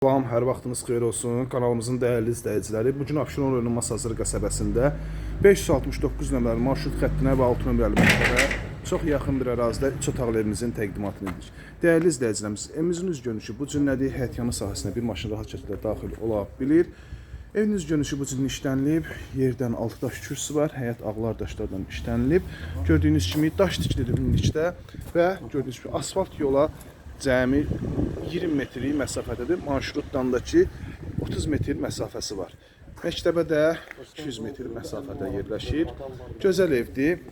Salam, hər vaxtınız xeyir olsun. Kanalımızın dəyərli izləyiciləri, bu gün Abşeron rayonu Masazır qəsəbəsində 569 nömrəli marşrut xəttinə və 6 nömrəli məktəbə çox yaxın bir ərazidə 3 otaqlı evimizin təqdimatını edirik. Dəyərli izləyicilərimiz, evimizin üz görünüşü bu cür həyətyanı sahəsinə bir maşın rahat şəkildə daxil ola bilir. Evin üz görünüşü bu cür işlənilib. Yerdən 6 daş kürsüsü var. Həyət ağlar daşlardan işlənilib. Gördüyünüz kimi daş tikilidir ümumilikdə və gördüyünüz kimi asfalt yola cəmi 20 metrlik məsafədədir. Marşrutdan da ki 30 metr məsafəsi var. Məktəbə də 200 metr məsafədə yerləşir. Gözəl evdir.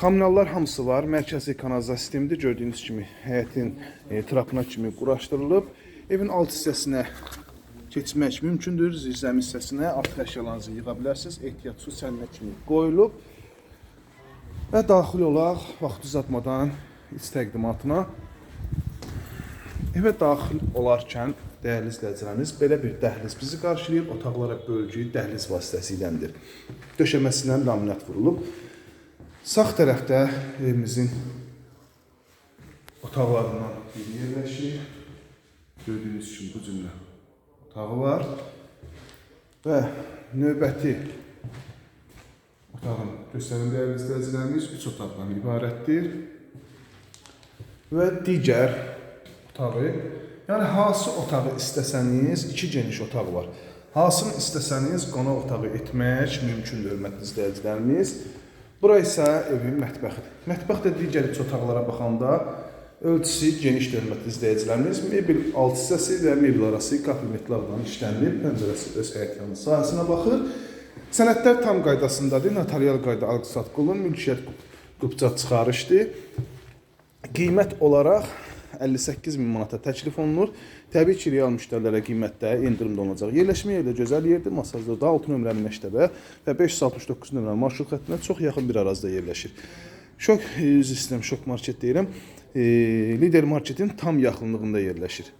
Kommunallar hamısı var. Mərkəzi kanalizasiya sistemidir. Gördüyünüz kimi həyətin e, trapına kimi quraşdırılıb. Evin alt hissəsinə keçmək mümkündür. Zirzəmi hissəsinə artıq əşyalarınızı yığa bilərsiniz. Ehtiyat su səninə kimi qoyulub. Və daxil olaq vaxt uzatmadan iç təqdimatına. Evə daxil olarkən dəyərli izləyicilərimiz belə bir dəhliz bizi qarşılayır. Otaqlara bölgü dəhliz vasitəsiyləndir. Döşəməsindən laminat vurulub. Sağ tərəfdə evimizin otaqlarından biri yerləşir. Gördüyünüz kimi bu cümlə otağı var. Və növbəti otağın göstərin dəyərli izləyicilərimiz 3 otaqdan ibarətdir. Və digər otağı, yəni hansı otağı istəsəniz, iki geniş otaq var. Hansını istəsəniz qonaq otağı etmək mümkündür, hörmətli izləyicilərimiz. Bura isə evin mətbəxidir. Mətbəx də digər iç otaqlara baxanda ölçüsü genişdir, hörmətli izləyicilərimiz. Mebel alt hissəsi və mebel arası kabinetllərdən işlənilib. Pəncərəsi öz həyətyanı sahəsinə baxır. Sənədlər tam qaydasındadır. Notarial qayda alqı-satqı olunur. Mülkiyyət qubca çıxarışdır. Qiymət olaraq 58 min manata təklif olunur. Təbii ki, real müştərilərə qiymətdə endirimdə olacaq. Yerləşmə yeri də gözəl yerdir. Masajda 6 nömrəli məktəbə və 569 nömrəli marşrut xəttinə çox yaxın bir ərazidə yerləşir. Şok üzr istəyirəm, şok market deyirəm. E, lider marketin tam yaxınlığında yerləşir.